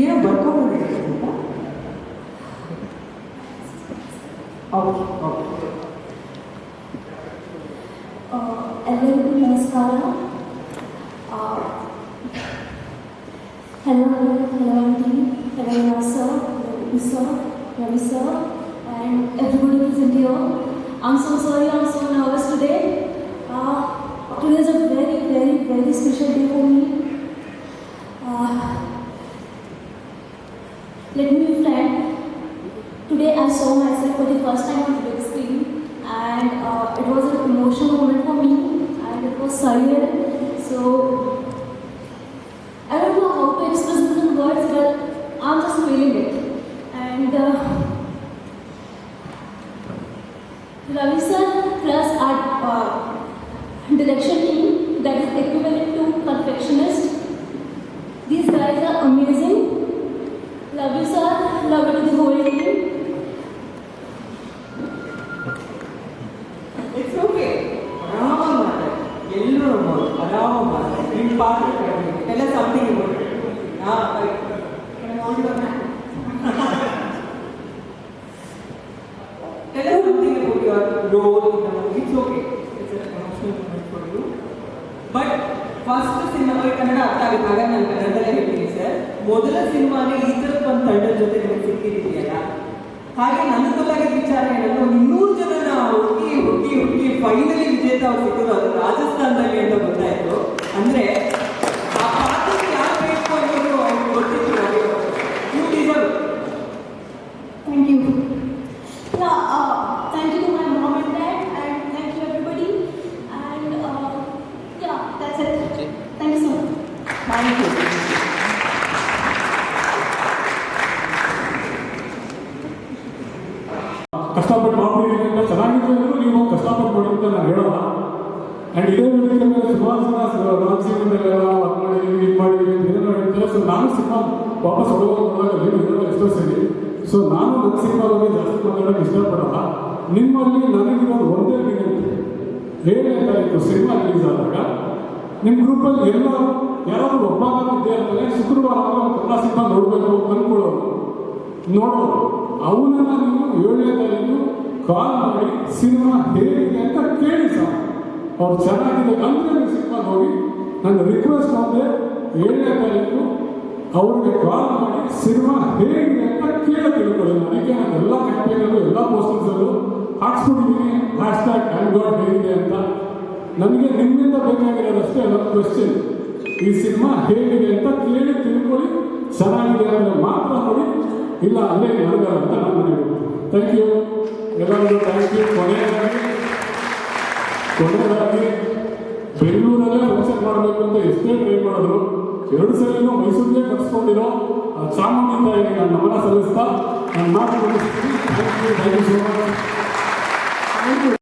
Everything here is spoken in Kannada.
ಏನೋ ಬರ್ಕೊಂಡ್ಬಂದಿದೆ ಅಂತ ಓಕೆ ಓಕೆ ಆ, ಎಲ್ಲರಿಗೂ ನಮಸ್ಕಾರ hello hello aunty hello sir Ravi sir Ravi sir and everybody present here I'm so sorry, I'm so nervous today. Uh, today is a very, very, very special day for me. Let me be frank. Today I saw myself for the first time on the big screen and uh, it was an emotional moment for me and it was surreal. So I don't know how to express this in words, but I'm just feeling it. And uh, Ravi sir plus our uh, direction team that is ಕಡಿಮೆ ಎಲ್ಲ ಹಾಂ Tell us something you. First cinema Kannada ಅರ್ಥ ಆಗುತ್ತೆ ಹಾಗಾಗಿ ನಾನು ಕನ್ನಡದಲ್ಲೇ ಹೇಳ್ತೀನಿ ಸರ್ ಮೊದಲ ಸಿನಿಮಾನೇ ಈ ಥರದ ಒಂದು ತಂಡದ ಜೊತೆ ನಿಮಗೆ ಹಾಗೆ ನನ್ನ ಗೊತ್ತಾಗಿದ್ದ ವಿಚಾರ ಏನಂದ್ರೆ ಇನ್ನೂರು ಜನನ ಹುಟ್ಟಿ ಹುಟ್ಟಿ ಹುಡುಕಿ ಫೈನಲಿ ವಿಜೇತ ಅವ್ರು ಸಿಕ್ಕಿದ್ರು ಅದು ರಾಜಸ್ಥಾನದಲ್ಲಿ ಅಂತ ಗೊತ್ತಾಯ್ತು ಕಷ್ಟಪಟ್ಟು ಮಾಡ್ಬಿಟ್ಟಿದ್ದೀನಿ ಚೆನ್ನಾಗಿತ್ತು ಚೆನ್ನಾಗಿದೆ ಅಂದರೂ ನೀವು ಕಷ್ಟಪಟ್ಟು ಮಾಡಿ ಅಂತ ನಾನು ಹೇಳೋಲ್ಲ. ಆ್ಯಂಡ್ ಇದೇ ವೇದಿಕೆ ಮೇಲೆ ಸುಮಾರು ಜನ ಸಿನಿಮಾದಲ್ಲೆಲ್ಲ ವರ್ಕ್ ಮಾಡಿದ್ದೀವಿ ಇದು ಮಾಡಿದ್ದೀವಿ ಅಂತ ಸೊ ನಾನು ಸಿನಿಮಾ ವಾಪಸ್ ಹೋಗೋದಾಗ ಏನು ಸರಿ ಸೊ ನಾನು ನನ್ನ ಸಿನಿಮಾ ಬಗ್ಗೆ ಜಾಸ್ತಿ ಮಾತಾಡೋಕ್ಕೆ ಇಷ್ಟಪಡಲ್ಲ. ನಿಮ್ಮಲ್ಲಿ ನನಗಿರೋದು ಒಂದೇ ವಿನಂತಿ. ತಾರೀಕು ಸಿನಿಮಾ ರಿಲೀಸ್ ಆದಾಗ ನಿಮ್ಮ ಗ್ರೂಪಲ್ಲಿ ಎಲ್ಲ ಯಾರಾದರೂ ಒಬ್ಬ ವಿದ್ಯಾರ್ಥಿ ಶುಕ್ರವಾರ ಕನ್ನಡ ಸಿನಿಮಾ ನೋಡಬೇಕು ಅಂದ್ಕೊಳ್ಳೋರು ನೋಡೋರು. ಅವನನ್ನ ನೀವು ಏಳನೇ ತಾರೀಕು ಕಾಲ್ ಮಾಡಿ ಸಿನಿಮಾ ಹೇಗಿದೆ ಅಂತ ಕೇಳಿ ಸರ್. ಅವ್ರು ಚೆನ್ನಾಗಿದೆ ಅಂದ್ರೆ ನೀವು ಸಿನಿಮಾ ನೋಡಿ ನನ್ನ ರಿಕ್ವೆಸ್ಟ್ ಅಂದರೆ ಏಳನೇ ತಾರೀಕು ಅವ್ರಿಗೆ ಕಾಲ್ ಮಾಡಿ ಸಿನಿಮಾ ಹೇಗಿದೆ ಅಂತ ಕೇಳಿ ತಿಳ್ಕೊಳ್ಳಿ. ಅದಕ್ಕೆ ನಾನು ಎಲ್ಲ ಕ್ಯಾಂಪೇನಲ್ಲೂ ಎಲ್ಲ ಪೋಸ್ಟರ್ಸಲ್ಲೂ ಹಾಕ್ಸ್ಬಿಟ್ಟಿದ್ದೀನಿ. ಹ್ಯಾಶ್ ಟ್ಯಾಗ್ ಟ್ಯಾಂಕ್ ಗಾಡ್ ಹೇಗಿದೆ ಅಂತ. ನನಗೆ ನಿಮ್ಮಿಂದ ಬೇಕಾಗಿರೋದಷ್ಟೇ ಅದೊಂದು ಕ್ವೆಶ್ಚನ್ ಈ ಸಿನಿಮಾ ಹೇಗಿದೆ ಅಂತ ಕೇಳಿ ತಿಳ್ಕೊಳ್ಳಿ. ಚೆನ್ನಾಗಿದೆ ಅಂದರೆ ಮಾತ್ರ ನೋಡಿ. ಇಲ್ಲ, ಅಲ್ಲೇ ಮಲಗಲ್ಲ ಅಂತ ನಾನು ಥ್ಯಾಂಕ್ ಯು ಎಲ್ಲರಿಗೂ ಥ್ಯಾಂಕ್ ಯು ಕೊನೆಯದಾಗಿ ಕೊನೆಯದಾಗಿ ಬೆಂಗಳೂರಲ್ಲೇ ಫಂಕ್ಷನ್ ಮಾಡಬೇಕು ಅಂತ ಎಷ್ಟೇ ಟ್ರೈ ಮಾಡಿದ್ರು, ಎರಡು ಸಲಿನೂ ಮೈಸೂರಿಗೆ ಕರೆಸ್ಕೊಂಡಿರೋ ಚಾಮುಂಡಿ ತಾಯಿಗೆ ನಾನು ನಮನ ಸಲ್ಲಿಸ್ತಾ ನಾನು ಮಾತು thank you thank you so much